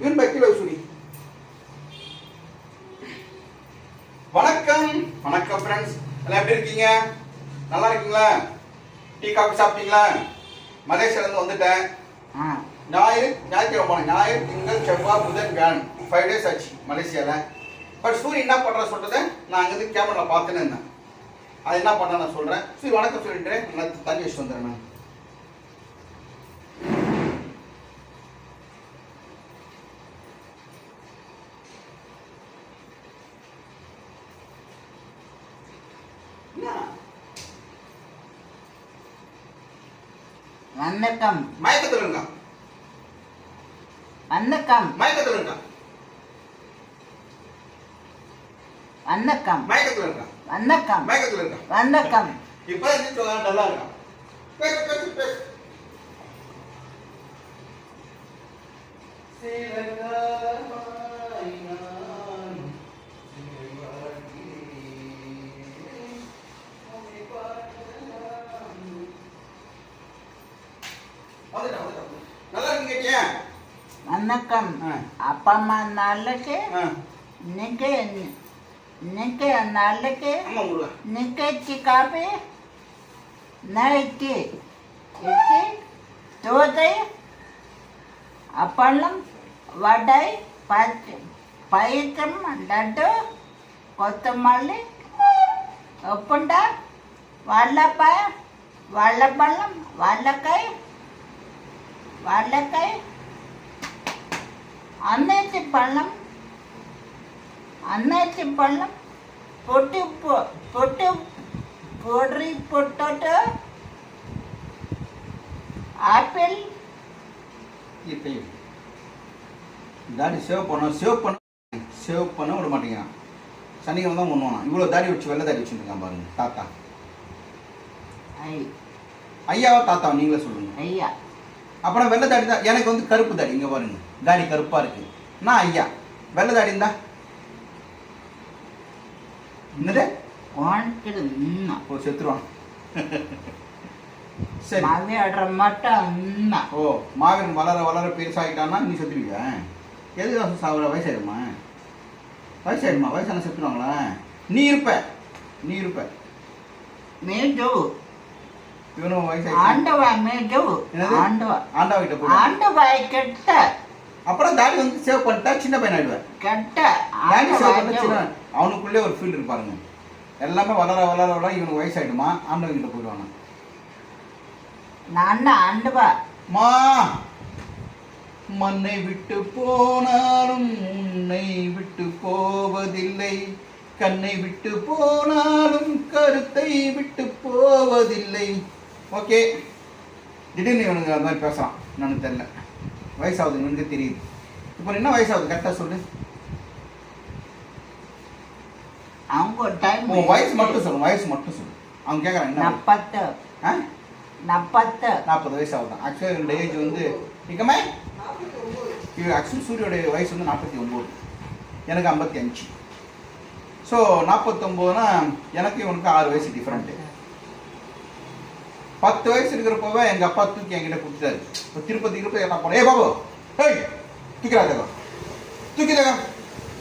இவன் by kilo Suri வணக்கம். வணக்கம் ஃப்ரெண்ட்ஸ் எல்லாம் எப்படி இருக்கீங்க? நல்லா இருக்கீங்களா? டீ காஃபி சாப்பிட்டீங்களா? மலேசியாலேருந்து வந்துட்டேன். ஞாயிறு ஞாயிற்றுக்கிழமை போனேன். ஞாயிறு திங்கள் செவ்வாய் புதன் வியாழன் ஃபைவ் டேஸ் ஆச்சு மலேசியாவில் பட் சூரிய என்ன பண்ணுற சொல்றதை நான் அங்கேருந்து கேமராவில் பார்த்துன்னு இருந்தேன். அது என்ன பண்ண நான் சொல்கிறேன் சரி வணக்கம் சொல்லிட்டு நான் தண்ணி வச்சுட்டு வந்துடுறேன் நான் என்ன? வணக்கம். மயக்கத்தில் இருக்கான். வணக்கம். மயக்கத்தில் இருக்கான். வணக்கம். மயக்கத்தில் இருக்கான். வணக்கம். மயக்கத்தில் இருக்கான். வணக்கம். இப்போ நல்லா இருக்கான். பேசு பேசு பேசு. வந்துட்டேன், வந்துட்டேன். நல்லா இருக்கீங்க கேட்டியா? வணக்கம். அப்பா அம்மா நாளைக்கு இன்னைக்கு இன்னைக்கு நாளைக்கு இன்னைக்கு காப்பி நைட்டு இட்லி தோதை அப்பளம் வடை பச்ச பயிற்றம் லட்டு கொத்தமல்லி உப்புண்டா வாழைப்பாய் வாழைப்பழம் வாழைக்காய் வாழைக்காய் அன்னாச்சி பழம் அன்னாச்சி பழம் பொட்டு பொட்டு பொடி பொட்டோட்டோ ஆப்பிள். இப்பயும். தாடி சேவ் பண்ண சேவ் பண்ண சேவ் பண்ண விட மாட்டேங்கிறான். சனிக்கிழமை தான் பண்ணுவான் இவ்வளோ தாடி வச்சு வெள்ளை தாடி வச்சுருக்கான் பாருங்க தாத்தா. ஐ. ஐயாவா தாத்தாவா? நீங்களே சொல்லுங்க. ஐயா. அப்புறம் வெள்ளை தாடி தான். எனக்கு வந்து கருப்பு தாடி. இங்கே பாருங்க. தாடி கருப்பாக இருக்கு. நான் ஐயா. வெள்ளை தாடி இருந்தா என்னது? ஓ செத்துருவான் சரி. ஓ மாவீரன் வளர வளர பெருசாகிட்டான்னா நீ செத்துருவியா? எதுக்கு சாகுற வயசாயிடுமா? வயசாயிடுமா? வயசான செத்துருவாங்களா? நீ இருப்ப. நீ இருப்ப. மேடு இவனும் வயசாயிடுச்சு ஆண்டவா மேடு என்னது? ஆண்டவா. ஆண்டா கிட்ட போய் ஆண்டவாய் கெட்ட. அப்புறம் தாடி வந்து சேவ் பண்ணிட்டா சின்ன பையன் ஆயிடுவேன் கெட்ட. தாடி சேவ் பண்ண ஆண்டவாய் சின்ன அவனுக்குள்ளே ஒரு ஃபீல்டு இருப்பாருங்க எல்லாமே வளர வளர வளர இவனுக்கு வயசாயிடுமா ஆண்டவன் கிட்ட போயிடுவாங்க நான் ஆண்டவா. மா மண்ணை விட்டு போனாலும் உன்னை விட்டு போவதில்லை. கண்ணை விட்டு போனாலும் கருத்தை விட்டு போவதில்லை. ஓகே. திடீர்னு இவனுங்க அந்த மாதிரி பேசலாம் எனக்கு தெரியல. வயசாகுது இவனுக்கு தெரியுது. இப்போ என்ன வயசாகுது? கரெக்டாக சொல்லு. அவங்க டைம் உன் வயசு மட்டும் சொல்லு வயசு மட்டும் சொல்லு. அவங்க கேட்குறான் என்ன நப்பத்து. ஆ? நப்பத்து. நாற்பது வயசு ஆகுதான் ஆக்சுவலாக என்னோட ஏஜ் வந்து இக்கமே இது ஆக்சுவலி சூரியோடைய வயசு வந்து நாற்பத்தி ஒம்பது. எனக்கு ஐம்பத்தி அஞ்சு. ஸோ நாற்பத்தொம்போதுனா எனக்கு இவனுக்கு ஆறு வயசு டிஃப்ரெண்ட்டு பத்து வயசு இருக்கிறப்பவே எங்கள் அப்பா தூக்கி என்கிட்ட கொடுத்துட்டாரு. இப்போ திருப்பதி திருப்பதி என்ன போனேன் ஏ பாபு ஏய் தூக்கிறாதகம் தூக்கிதகம்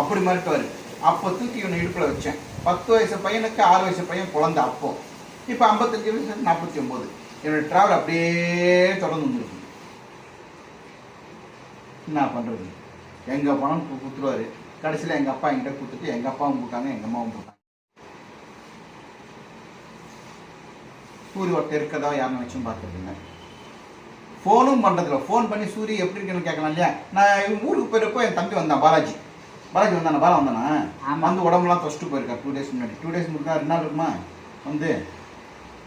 அப்படி மிரட்டுவார். அப்போ தூக்கி இவனை இடுப்பில் வச்சேன். பத்து வயசு பையனுக்கு ஆறு வயசு பையன் குழந்த அப்போ. இப்போ ஐம்பத்தஞ்சு வயசு நாற்பத்தி ஒம்பது என்னோட ட்ராவல் அப்படியே தொடர்ந்து வந்துருக்கு என்ன பண்ணுறது எங்கே பணம் கொடுத்துருவாரு கடைசியில் எங்கள் அப்பா என்கிட்ட கொடுத்துட்டு எங்கள் அப்பாவும் போட்டாங்க எங்கள் அம்மாவும் போட்டாங்க சூரிய ஒருத்தர் இருக்கதா யாரும் நினச்சும் பார்த்துருக்கீங்க ஃபோனும் பண்ணுறதில்ல ஃபோன் பண்ணி சூரி எப்படி இருக்குன்னு கேட்கலாம் இல்லையா? நான் இவன் ஊருக்கு போயிருப்போ என் தம்பி வந்தான் பாலாஜி. பாலாஜி வந்தானே? பாலா வந்தானா. வந்து உடம்புலாம் தொஷ்ட்டு போயிருக்கா டூ டேஸ் முன்னாடி. டூ டேஸ் முன்னாடி ரெண்டு நாள் இருக்குமா? வந்து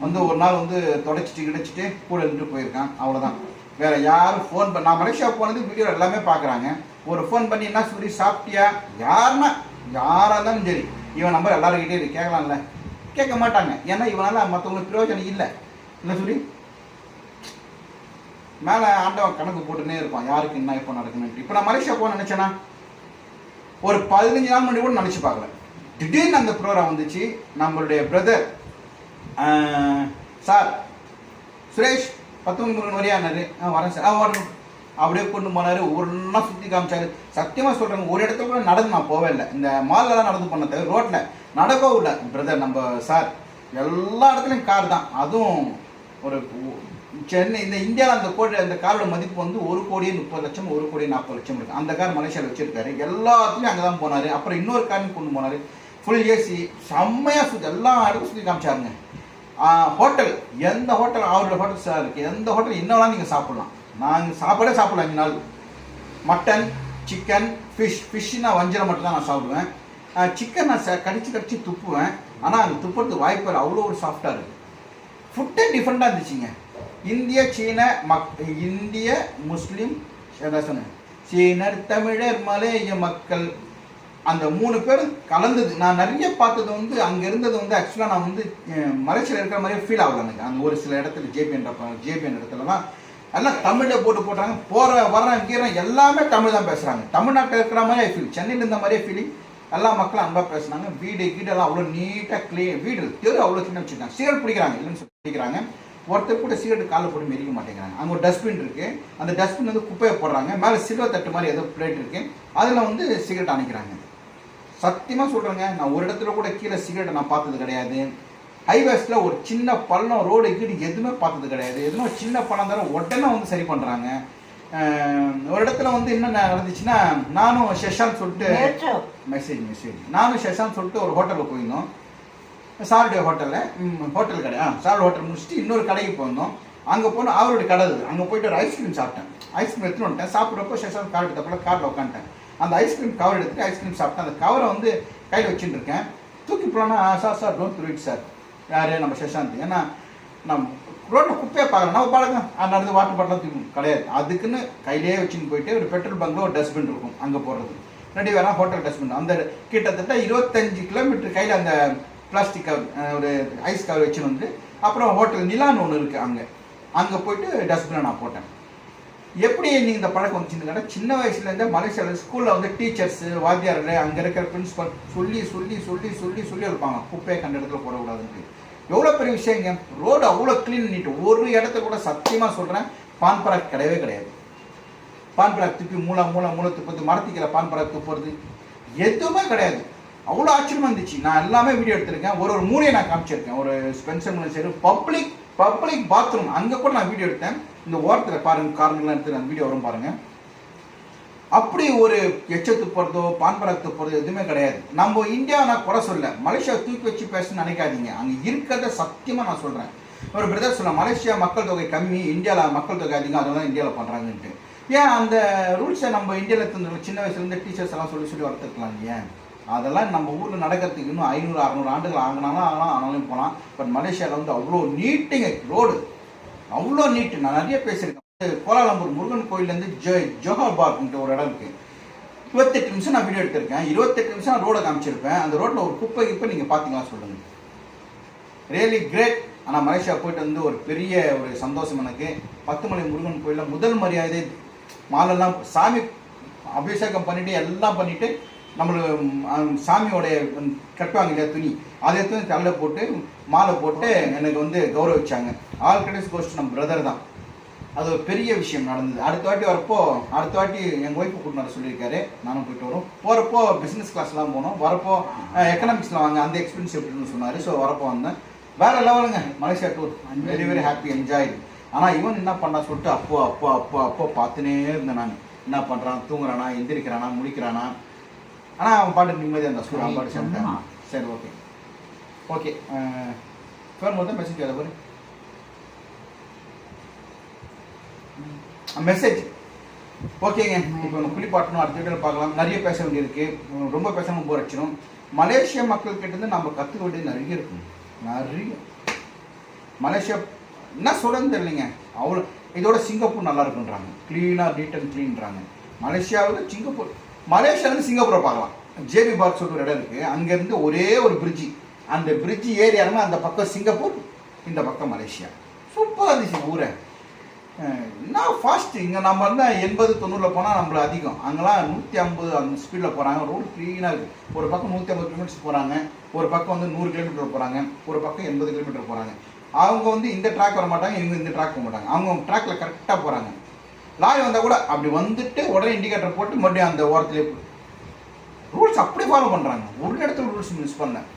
வந்து ஒரு நாள் வந்து தொடச்சிட்டு கிடச்சிட்டு கூட இருந்துட்டு போயிருக்கான். அவ்வளோதான் வேற யாரும் ஃபோன் பண்ண நான் மலேசியா போனது வீடியோ எல்லாமே பார்க்குறாங்க. ஒரு ஃபோன் பண்ணி என்ன சூரி சாப்பிட்டியா? யாருன்னா? யாராக இருந்தாலும் சரி. இவன் நம்பர் எல்லாருக்கிட்டே கேட்கலாம்ல. கேட்க மாட்டாங்க. ஏன்னா இவனால மற்றவங்களுக்கு பிரயோஜனம் இல்லை. என்ன சொல்லி? மேலே ஆண்டவன் கணக்கு போட்டுனே இருப்பான். யாருக்கு என்ன இப்போ நடக்குன்னு இப்போ நான் மலேசியா போக நினச்சேன்னா ஒரு பதினஞ்சு நாள் முன்னாடி கூட நினச்சி பார்க்கல. திடீர்னு அந்த ப்ரோக்ராம் வந்துச்சு. நம்மளுடைய பிரதர் சார் சுரேஷ் பத்து மணி முருகன் வரையானாரு ஆ வரேன் சார் ஆ வரணும் அப்படியே கொண்டு போனார் ஒன்றா சுற்றி காமிச்சாரு. சத்தியமாக சொல்கிறாங்க ஒரு இடத்துல கூட நடந்து நான் போவே இல்லை இந்த மாலில் தான் நடந்து பண்ண தவிர ரோட்டில் நடக்கவும் இல்லை. பிரதர் நம்ம சார் எல்லா இடத்துலையும் கார் தான். அதுவும் ஒரு சென்னை இந்த இந்தியாவில் அந்த கோடி அந்த காரோட மதிப்பு வந்து ஒரு கோடியே முப்பது லட்சம் ஒரு கோடி நாற்பது லட்சம் இருக்குது அந்த கார் மலேசியாவில் வச்சுருக்காரு. எல்லாத்துலேயும் அங்கே தான் போனார். அப்புறம் இன்னொரு காரையும் கொண்டு போனார். ஃபுல் ஏசி செம்மையாக சுற்றி எல்லா இடத்துக்கும் சுற்றி காமிச்சாருங்க. ஹோட்டல் எந்த ஹோட்டல் அவரோட ஹோட்டல் சார் இருக்குது எந்த ஹோட்டல் என்னவெல்லாம் நீங்கள் சாப்பிட்லாம். நாங்கள் சாப்பாடே சாப்பிடலாம் அஞ்சு நாள். மட்டன் சிக்கன் ஃபிஷ் ஃபிஷ்னா வஞ்சிரம் மட்டும் தான் நான் சாப்பிடுவேன். சிக்கன் நான் ச- கடிச்சு கடிச்சு துப்புவேன். ஆனால் அந்த துப்புறதுக்கு வாய்ப்பு அவ்வளோ ஒரு சாஃப்டாக இருக்குது ஃபுட்டே டிஃப்ரெண்ட்டாக இருந்துச்சுங்க. இந்திய சீன மக் இந்திய முஸ்லீம் என்ன சொன்னேன்? சீனர் தமிழர் மலேய மக்கள். அந்த மூணு பேரும் கலந்தது. நான் நிறைய பார்த்தது வந்து அங்கே இருந்தது வந்து ஆக்சுவலாக நான் வந்து அஹ், இருக்கிற மாதிரியே ஃபீல் ஆகல எனக்கு. அங்கே ஒரு சில இடத்துல ஜேபிஎன்ற ஜேபிஎன் இடத்துலலாம் எல்லாம் தமிழில் போட்டு போடுறாங்க போகிற வர்றேன் கீரை எல்லாமே தமிழ் தான் பேசுகிறாங்க தமிழ்நாட்டில் இருக்கிற மாதிரி ஃபீல் சென்னையில் இருந்த மாதிரியே ஃபீலிங் எல்லா மக்களும் அன்பாக பேசுனாங்க. வீடு கீடெல்லாம் அவ்வளோ நீட்டாக க்ளீன் வீடு தெரு அவ்வளோ சின்ன வச்சுருக்காங்க. சிகரெட் பிடிக்கிறாங்க. இல்லைன்னு சொல்லி பிடிக்கிறாங்க. ஒருத்தர் கூட சிகரெட் காலில் போட்டு மெரிக்க மாட்டேங்கிறாங்க. அங்கே ஒரு டஸ்ட்பின் இருக்குது அந்த டஸ்ட்பின் வந்து குப்பையை போடுறாங்க. மேலே சில்வர் தட்டு மாதிரி ஏதோ பிளேட் இருக்குது அதில் வந்து சிகரெட் அணைக்கிறாங்க. சத்தியமாக சொல்கிறேங்க நான் ஒரு இடத்துல கூட கீழே சிகரெட்டை நான் பார்த்தது கிடையாது. ஹைவேஸில் ஒரு சின்ன பள்ளம் ரோடு கீடு எதுவுமே பார்த்தது கிடையாது. எதுவும் ஒரு சின்ன பள்ளம் தர உடனே வந்து சரி பண்ணுறாங்க ஒரு இடத்துல வந்து என்ன நடந்துச்சுன்னா நானும் ஷெஷான் சொல்லிட்டு மெசேஜ் மெசேஜ் நானும் ஷெஷான் சொல்லிட்டு ஒரு ஹோட்டலுக்கு போயிருந்தோம். சாருடைய ஹோட்டலில் ஹோட்டல் கடை. ஆ சார் ஹோட்டல் முடிச்சுட்டு இன்னொரு கடைக்கு போயிருந்தோம் அங்கே போனால் அவருடைய கடை அது. அங்கே போயிட்டு ஒரு ஐஸ்கிரீம் சாப்பிட்டேன். ஐஸ்கிரீம் எடுத்துட்டு வந்துட்டேன். சாப்பிட்றப்போ ஷெஷான் கார் எடுத்தப்பல காரில் உட்காந்துட்டேன். அந்த ஐஸ்கிரீம் கவர் எடுத்துட்டு ஐஸ்கிரீம் சாப்பிட்டேன். அந்த கவரை வந்து கையில் வச்சுட்டு இருக்கேன். தூக்கி போனா sir sir don't throw it sir. யார் நம்ம சசாந்த்? ஏன்னா நம்ம ரோட்டில் குப்பையை பார்க்கலாம் நம்ம அந்த நடந்து வாட்டர் பாட்டில் தூக்கும் கிடையாது. அதுக்குன்னு கையிலேயே வச்சுன்னு போயிட்டு ஒரு பெட்ரோல் பங்கில் ஒரு டஸ்ட்பின் இருக்கும். அங்கே போடுறது. ரெண்டு வேற ஹோட்டல் டஸ்ட்பின் அந்த கிட்டத்தட்ட இருபத்தஞ்சு கிலோமீட்டர் கையில் அந்த பிளாஸ்டிக் கவர் ஒரு ஐஸ் கவர் வச்சுன்னு வந்து அப்புறம் ஹோட்டல் நிலான்னு ஒன்று இருக்குது அங்கே. அங்கே போயிட்டு டஸ்ட்பினை நான் போட்டேன். எப்படி நீங்கள் இந்த பழக்கம் வந்துச்சுன்னு சின்ன வயசுலேருந்தே மலேசியாவில் ஸ்கூலில் வந்து டீச்சர்ஸு வாத்தியார்கள் அங்கே இருக்கிற பிரின்ஸ்பல் சொல்லி சொல்லி சொல்லி சொல்லி சொல்லி இருப்பாங்க குப்பையை கண்ட இடத்துல போடக்கூடாதுன்ட்டு. எவ்வளோ பெரிய விஷயங்க ரோடு அவ்வளோ க்ளீன் பண்ணிட்டு ஒரு இடத்த கூட சத்தியமாக சொல்கிறேன் பான் பராக் கிடையவே கிடையாது. பான் பராக் துப்பி மூளை மூளை மூளை துப்புறது மரத்திக்கிற பான் பராக் துப்புறது எதுவுமே கிடையாது. அவ்வளோ ஆச்சரியமா இருந்துச்சு. நான் எல்லாமே வீடியோ எடுத்திருக்கேன். ஒரு ஒரு மூலையை நான் காமிச்சிருக்கேன். ஒரு ஸ்பென்சர் மூலம் சரி பப்ளிக் பப்ளிக் பாத்ரூம் அங்கே கூட நான் வீடியோ எடுத்தேன். இந்த ஓரத்தில் பாருங்க காரணங்கள்லாம் எடுத்து அந்த வீடியோ வரும் பாருங்க. அப்படி ஒரு எச்சத்து போகிறதோ பான்பராக் போகிறதோ எதுவுமே கிடையாது. நம்ம இந்தியாவை நான் குறை சொல்ல மலேசியா தூக்கி வச்சு பேசணும்னு நினைக்காதீங்க. அங்கே இருக்கிறத சத்தியமாக நான் சொல்கிறேன் ஒரு பிரதர் சொல்ல மலேசியா மக்கள் தொகை கம்மி இந்தியாவில் மக்கள் தொகை அதிகம் அதை தான் இந்தியாவில் பண்ணுறாங்கன்ட்டு ஏன் அந்த ரூல்ஸை நம்ம இந்தியாவில் இருந்து சின்ன வயசுலேருந்து டீச்சர்ஸ் எல்லாம் சொல்லி சொல்லி வளர்த்துக்கலாம் ஏன் அதெல்லாம் நம்ம ஊரில் நடக்கிறதுக்கு இன்னும் ஐநூறு அறநூறு ஆண்டுகள் ஆகினாலும் ஆகலாம் ஆனாலும் போகலாம். பட் மலேசியாவில் வந்து அவ்வளோ நீட்டிங்க ரோடு அவ்வளோ நீட்டு. நான் நிறைய பேசியிருக்கேன். கோலாலம்பூர் முருகன் கோயிலேருந்து ஜோ ஜோஹர் ஒரு இடம் இருக்குது இருபத்தெட்டு நிமிஷம் நான் வீடியோ எடுத்திருக்கேன். இருபத்தெட்டு நிமிஷம் நான் ரோடை காமிச்சிருப்பேன். அந்த ரோட்டில் ஒரு குப்பை கிப்பை நீங்கள் பார்த்தீங்களா சொல்லுங்கள் ரியலி கிரேட் ஆனால் மலேசியா போயிட்டு வந்து ஒரு பெரிய ஒரு சந்தோஷம் எனக்கு. பத்துமலை முருகன் கோயிலில் முதல் மரியாதை மாலெல்லாம் சாமி அபிஷேகம் பண்ணிவிட்டு எல்லாம் பண்ணிவிட்டு நம்மளுக்கு சாமியோடைய கட்டுவாங்க இல்லையா துணி. அதை எடுத்து தலையில் போட்டு மாலை போட்டு எனக்கு வந்து கௌரவிச்சாங்க. ஆல் கிரெடிட்ஸ் கோஸ்ட் நம்ம பிரதர் தான். அது ஒரு பெரிய விஷயம் நடந்தது. அடுத்த வாட்டி வரப்போ அடுத்த வாட்டி எங்கள் ஒய்ஃபு கூட்டு சொல்லியிருக்காரு. நானும் போயிட்டு வரோம். போகிறப்போ பிஸ்னஸ் கிளாஸ்லாம் போனோம். வரப்போ எக்கனாமிக்ஸில் வாங்க அந்த எக்ஸ்பீரியன்ஸ் எப்படின்னு சொன்னார். ஸோ வரப்போ வந்தேன். வேறு லெவலுங்க Malaysia tour very very happy enjoy ஆனால் இவன் என்ன பண்ணா சொல்லிட்டு அப்போ அப்போ அப்போ அப்போ பார்த்துனே இருந்தேன் நான். என்ன பண்ணுறான் தூங்குறானா? எந்திரிக்கிறானா? முடிக்கிறானா ஆனால் அவன் பாட்டு நிம்மதியாக இருந்தான். ஸ்கூல் அவன் பாட்டு ஆமா. சரி ஓகே. ஓகே ஃபோன் மொத்தம் மெசேஜ் அதை பாரு. மெசேஜ். ஓகேங்க. இப்போ நம்ம குளிப்பாட்டணும் அடுத்த வீடியோவில் பார்க்கலாம். நிறைய பேச வேண்டியிருக்கு. ரொம்ப பேசாமல் போர் அடிச்சிடும் மலேசிய மக்கள் கிட்ட இருந்து நம்ம கற்றுக்க வேண்டியது நிறைய இருக்கு. நிறைய. மலேசியா என்ன சொல்றதுன்னு தெரியலைங்க. அவ்வளோ. இதோட சிங்கப்பூர் நல்லா இருக்குன்றாங்க. க்ளீனாக நீட் அண்ட் க்ளீன்றாங்க மலேசியாவில் சிங்கப்பூர் மலேசியாவிலேருந்து சிங்கப்பூரை பார்க்கலாம். ஜேபி பார்க் சொல்லிட்டு ஒரு இடம் இருக்குது அங்கேருந்து ஒரே ஒரு பிரிட்ஜி அந்த பிரிட்ஜி ஏறி இறங்கினா அந்த பக்கம் சிங்கப்பூர் இந்த பக்கம் மலேசியா. சூப்பராக இருந்துச்சு ஊரை. என்ன ஃபாஸ்ட் இங்கே நம்ம இருந்தால் எண்பது தொண்ணூறில் போனால் நம்மள அதிகம். அங்கெல்லாம் நூற்றி ஐம்பது அந்த ஸ்பீடில் போகிறாங்க ரோடு க்ளீனாக இருக்குது ஒரு பக்கம் நூற்றி ஐம்பது கிலோமீட்டர்ஸ் போகிறாங்க ஒரு பக்கம் வந்து நூறு கிலோமீட்டர் போகிறாங்க ஒரு பக்கம் எண்பது கிலோமீட்டர் போகிறாங்க அவங்க வந்து இந்த ட்ராக் வர மாட்டாங்க இவங்க இந்த ட்ராக் போக மாட்டாங்க. அவங்க ட்ராக்ல கரெக்டாக போகிறாங்க லாரி வந்தால் கூட அப்படி வந்துட்டு உடனே இண்டிகேட்டர் போட்டு மறுபடியும் அந்த ஓரத்துலேயே ரூல்ஸ் அப்படி ஃபாலோ பண்ணுறாங்க ஒரு இடத்துல ரூல்ஸ் மிஸ் பண்ணேன்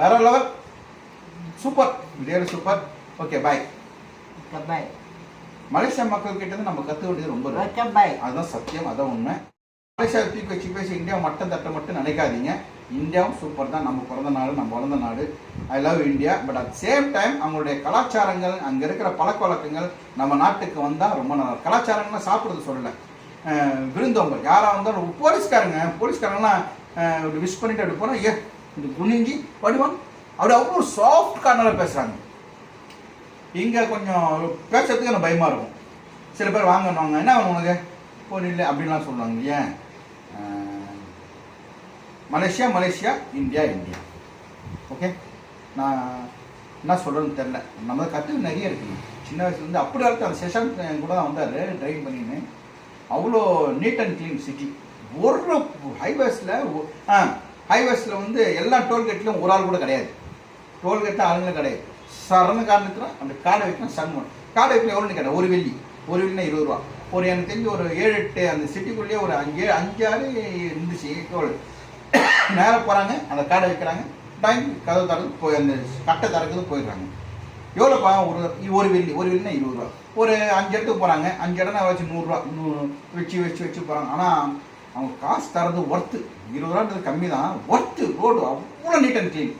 வேற level super real super okay bye bye Malaysia மக்கள் கிட்ட நம்ம கற்றுக்க வேண்டியது ரொம்ப. ஓகே பாய் அதுதான் சத்தியம் அதான் உண்மை. மலேசியா தூக்கி வச்சு பேசி இந்தியா மட்டம் தட்ட மட்டும் நினைக்காதீங்க. இந்தியாவும் சூப்பர் தான். நம்ம பிறந்த நாடு நம்ம வளர்ந்த நாடு. I love India but at same time அவங்களுடைய கலாச்சாரங்கள் அங்கே இருக்கிற பழக்க வழக்கங்கள் நம்ம நாட்டுக்கு வந்தால் ரொம்ப நல்லா இருக்கும். கலாச்சாரங்கள்லாம் சாப்பிடுறது சொல்லலை. விருந்தவங்க யாராக வந்தாலும் போலீஸ்காரங்க போலீஸ்காரங்களாம் இப்படி விஷ் பண்ணிட்டு அப்படி போனால் ஏ இப்படி குனிஞ்சி படுவான் அப்படி அவ்வளோ சாஃப்ட் கார்னராக பேசுகிறாங்க இங்கே கொஞ்சம் பேசுறதுக்கு எனக்கு பயமாக இருக்கும். சில பேர் வாங்கணுவாங்க என்ன உனக்கு? போன இல்லை அப்படின்லாம் சொல்லுவாங்க ஏன் Malaysia Malaysia India India. Okay நான் என்ன சொல்கிறேன்னு தெரில நம்ம கற்றுக்கு நிறைய இருக்குது சின்ன வயசுலேருந்து அப்படி வரைக்கும் அந்த செஷன் கூட தான் வந்தார் ட்ரைவ் பண்ணின்னு. அவ்வளோ நீட் அண்ட் க்ளீன் சிட்டி ஒரு ஹைவேஸில் ஆ ஹைவேஸில் வந்து எல்லா டோல்கேட்லையும் ஒரு ஆள் கூட கிடையாது. டோல்கேட்டில் ஆளுங்களும் கிடையாது. சரண காரணத்தில் அந்த காடை வைக்கணும் சன் ஒன் காடை வைக்கணும் எவ்வளோன்னு கிடையாது ஒரு வெள்ளி. ஒரு வெள்ளினா இருபது ரூபா. ஒரு எனக்கு தெரிஞ்சு ஒரு ஏழு எட்டு அந்த சிட்டிக்குள்ளேயே ஒரு அஞ்சு அஞ்சாறு இருந்துச்சு டோல் நேராக போகிறாங்க அந்த காடை வைக்கிறாங்க. டைம் கதவு தரது போய் அந்த கட்டை தரக்குது போயிடுறாங்க. எவ்வளோப்பா ஒரு ஒரு வெள்ளி ஒரு வெள்ளினா இருபது ரூபா. ஒரு அஞ்சு இடத்துக்கு போகிறாங்க அஞ்சு இடம்னா வச்சு நூறுரூவா நூறு வச்சு வச்சு வச்சு போகிறாங்க ஆனால் அவங்க காசு தரது ஒர்த்து இருபது ரூபான்றது கம்மி தான். ஒர்த்து ரோடு அவ்வளோ நீட் அண்ட் க்ளீன்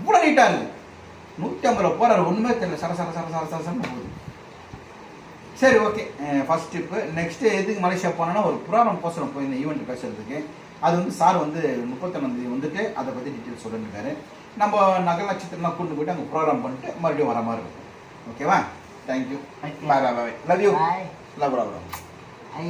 இவ்வளோ நீட்டாக இருக்குது நூற்றி ஐம்பது ரூபா போகிறாரு ஒன்றுமே தெரியல. சர சர சர சர சரசன்னு போகுது. சரி ஓகே ஃபர்ஸ்ட் ட்ரிப்பு நெக்ஸ்ட்டு எதுக்கு மலேசியா போனோன்னா ஒரு புராணம் போஸ்டர் போயிருந்தேன் ஈவெண்ட் பேசுகிறதுக்கு அது வந்து சார் வந்து முப்பத்தொன்னாந்தேதி வந்துட்டு அதை பற்றி டீட்டெயில் சொல்லிருக்காரு நம்ம நகர் நட்சத்திரம்லாம் கூட்டு போயிட்டு அங்கே ப்ரோக்ராம் பண்ணிட்டு மறுபடியும் வர மாதிரி இருக்கும். ஓகேவா thank you. Bye love you love love I